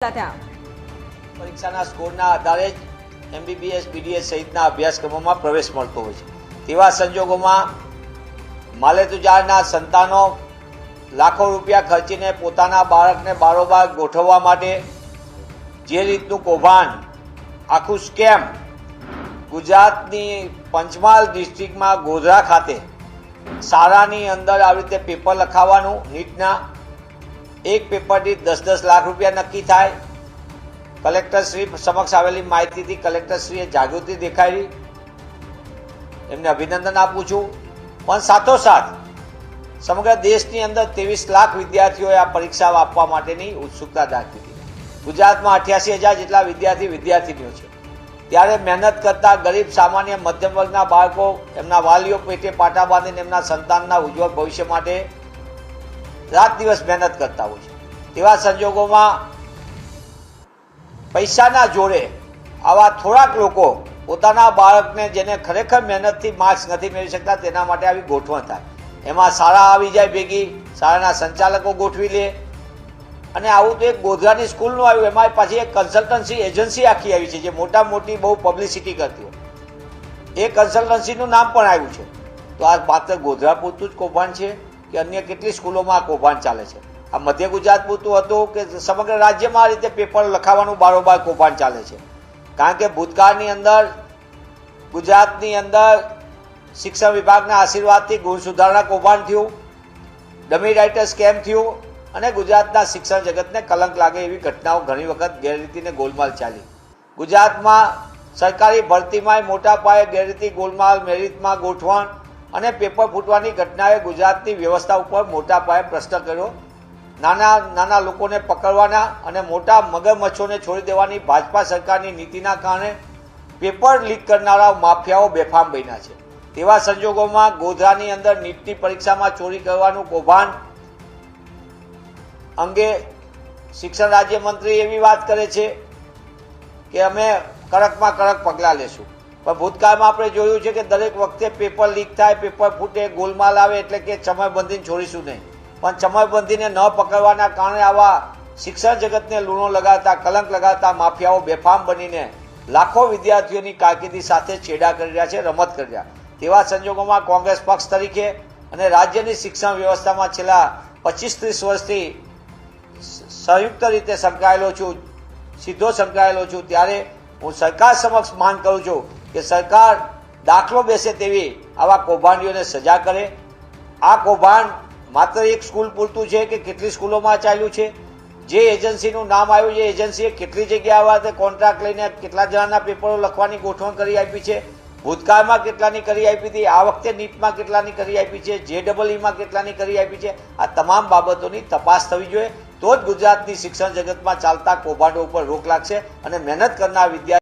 પરીક્ષાના સ્કોરના આધારે જ એમબીબીએસ બીડીએસ સહિતના અભ્યાસક્રમોમાં પ્રવેશ મળતો હોય છે. તેવા સંજોગોમાં માલેતુજારના સંતાનો લાખો રૂપિયા ખર્ચીને પોતાના બાળકને બારોબાર ગોઠવવા માટે જે રીતનું કૌભાંડ, આખું સ્કેમ ગુજરાતની પંચમહાલ ડિસ્ટ્રિક્ટમાં ગોધરા ખાતે શાળાની અંદર આવી રીતે પેપર લખાવવાનું, નીટના એક પેપર દીઠ દસ દસ લાખ રૂપિયા નક્કી થાય. કલેક્ટરશ્રી સમક્ષ આવેલી માહિતીથી કલેક્ટરશ્રીએ જાગૃતિ દેખાડી. એમને અભિનંદન આપું છું. પણ સાથોસાથ સમગ્ર દેશની અંદર ત્રેવીસ લાખ વિદ્યાર્થીઓએ આ પરીક્ષા આપવા માટેની ઉત્સુકતા દાખવી હતી ગુજરાતમાં અઠ્યાસી હજાર જેટલા વિદ્યાર્થી વિદ્યાર્થીનીઓ છે. ત્યારે મહેનત કરતા ગરીબ, સામાન્ય, મધ્યમ વર્ગના બાળકો, એમના વાલીઓ પેટે પાટા બાંધીને એમના સંતાનના ઉજ્જવળ ભવિષ્ય માટે રાત દિવસ મહેનત કરતા હોય છે. તેવા સંજોગોમાં પૈસાના જોડે આવા થોડાક લોકો પોતાના બાળકને જેને ખરેખર મહેનતથી માર્ક્સ નથી મેળવી શકતા, તેના માટે આવી ગોઠવણ થાય. એમાં શાળા આવી જાય ભેગી, શાળાના સંચાલકો ગોઠવી લે. અને આવું તો એક ગોધરાની સ્કૂલનું આવ્યું એમાં પાછી એક કન્સલ્ટન્સી એજન્સી આખી આવી છે, જે મોટા મોટી બહુ પબ્લિસિટી કરતી હોય. એ કન્સલ્ટન્સીનું નામ પણ આવ્યું છે. તો આ માત્ર ગોધરા પૂરતું જ કૌભાંડ છે. કે અન્ય કેટલી સ્કૂલોમાં આ કૌભાંડ ચાલે છે? આ મધ્ય ગુજરાત પૂરતું હતું કે સમગ્ર રાજ્યમાં આ રીતે પેપર લખાવાનું બારોબાર કૌભાંડ ચાલે છે? કારણ કે ભૂતકાળની અંદર, ગુજરાતની અંદર શિક્ષણ વિભાગના આશીર્વાદથી ગુણ સુધારણા કૌભાંડ થયું, ડમી રાઇટર સ્કેમ થયું અને ગુજરાતના શિક્ષણ જગતને કલંક લાગે એવી ઘટનાઓ ઘણી વખત ગેરરીતિને ગોલમાલ ચાલી. ગુજરાતમાં સરકારી ભરતીમાં મોટા પાયે ગેરરીતિ ગોલમાલ, મેરિટમાં ગોઠવણ અને પેપર ફૂટવાની ઘટનાએ ગુજરાતની વ્યવસ્થા ઉપર મોટા પાયે પ્રશ્ન કર્યો. નાના નાના લોકોને પકડવાના અને મોટા મગરમચ્છોને છોડી દેવાની ભાજપા સરકારની નીતિના કારણે પેપર લીક કરનારા માફિયાઓ બેફામ બન્યા છે. તેવા સંજોગોમાં ગોધરાની અંદર નીટની પરીક્ષામાં ચોરી કરવાનું કૌભાંડ અંગે શિક્ષણ રાજ્યમંત્રી એવી વાત કરે છે કે અમે કડકમાં કડક પગલાં લેશું. પણ ભૂતકાળમાં આપણે જોયું છે કે દરેક વખતે પેપર લીક થાય, પેપર ફૂટે, ગોલમાલ આવે એટલે કે સમયબંધીને છોડીશું નહીં. પણ સમયબંધીને ન પકડવાના કારણે આવા શિક્ષણ જગતને લૂણો લગાડતા, કલંક લગાડતા માફિયાઓ બેફામ બનીને લાખો વિદ્યાર્થીઓની કારકિર્દી સાથે છેડા કરી રહ્યા છે, રમત કરી રહ્યા. તેવા સંજોગોમાં કોંગ્રેસ પક્ષ તરીકે અને રાજ્યની શિક્ષણ વ્યવસ્થામાં છેલ્લા પચીસ ત્રીસ વર્ષથી સંયુક્ત રીતે સંકળાયેલો છું, સીધો સંકળાયેલો છું. ત્યારે હું સરકાર સમક્ષ માન કરું છું કે સરકાર દાખલો બેસે તેવી આવા કૌભાંડીઓને સજા કરે? આ કૌભાંડ માત્ર એક સ્કૂલ પૂરતું છે કે કેટલી સ્કૂલોમાં ચાલ્યું છે? જે એજન્સીનું નામ આવ્યું છે એજન્સીએ કેટલી જગ્યાએ આવા કોન્ટ્રાક્ટ લઈને કેટલા જણાના પેપરો લખવાની ગોઠવણ કરી આપી છે? ભૂતકાળમાં કેટલાની કરી આપી હતી? આ વખતે નીટમાં કેટલાની કરી આપી છે? જે ડબલ ઈમાં કેટલાની કરી આપી છે? આ તમામ બાબતોની તપાસ થવી જોઈએ. તો જ ગુજરાતની શિક્ષણ જગતમાં ચાલતા કૌભાંડો ઉપર રોક લાગશે અને મહેનત કરનાર વિદ્યાર્થી